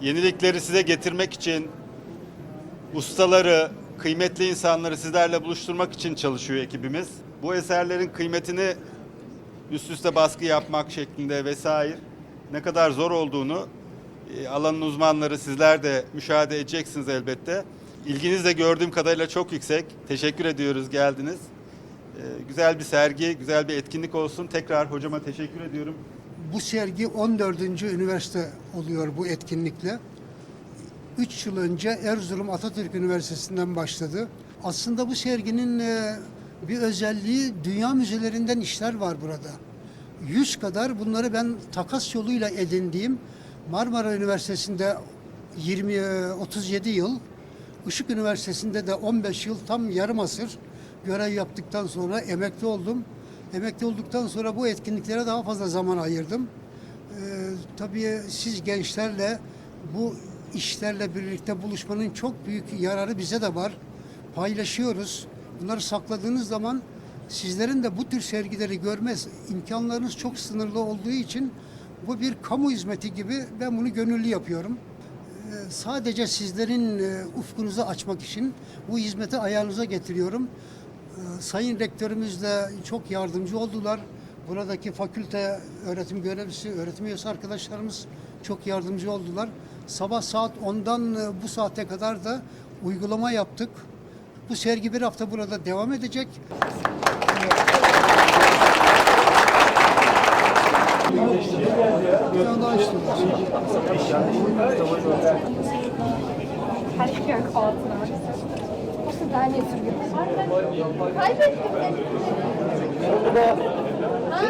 Yenilikleri size getirmek için ustaları, kıymetli insanları sizlerle buluşturmak için çalışıyor ekibimiz. Bu eserlerin kıymetini üst üste baskı yapmak şeklinde vesaire ne kadar zor olduğunu e, alanın uzmanları sizler de müşahede edeceksiniz elbette. İlginiz de gördüğüm kadarıyla çok yüksek. Teşekkür ediyoruz geldiniz. E, Güzel bir sergi, güzel bir etkinlik olsun. Tekrar hocama teşekkür ediyorum. Bu sergi 14. üniversite oluyor bu etkinlikle. 3 yıl önce Erzurum Atatürk Üniversitesi'nden başladı. Aslında bu serginin e, bir özelliği dünya müzelerinden işler var burada. 100 kadar bunları ben takas yoluyla edindiğim Marmara Üniversitesi'nde 20 e, 37 yıl, Işık Üniversitesi'nde de 15 yıl tam yarım asır görev yaptıktan sonra emekli oldum. Emekli olduktan sonra bu etkinliklere daha fazla zaman ayırdım. Ee, tabii siz gençlerle bu işlerle birlikte buluşmanın çok büyük yararı bize de var. Paylaşıyoruz. Bunları sakladığınız zaman sizlerin de bu tür sergileri görme imkanlarınız çok sınırlı olduğu için bu bir kamu hizmeti gibi ben bunu gönüllü yapıyorum. Ee, Sadece sizlerin e, ufkunuzu açmak için bu hizmeti ayağınıza getiriyorum. Ee, Sayın Rektörümüz de çok yardımcı oldular. Buradaki fakülte öğretim görevlisi, öğretim üyesi arkadaşlarımız çok yardımcı oldular. Sabah saat 10'dan e, bu saate kadar da uygulama yaptık. Bu sergi bir hafta burada devam edecek. İstiyorlar. Taşkök altına. Nasıl tane sürüyor? Kaybettim. Ha?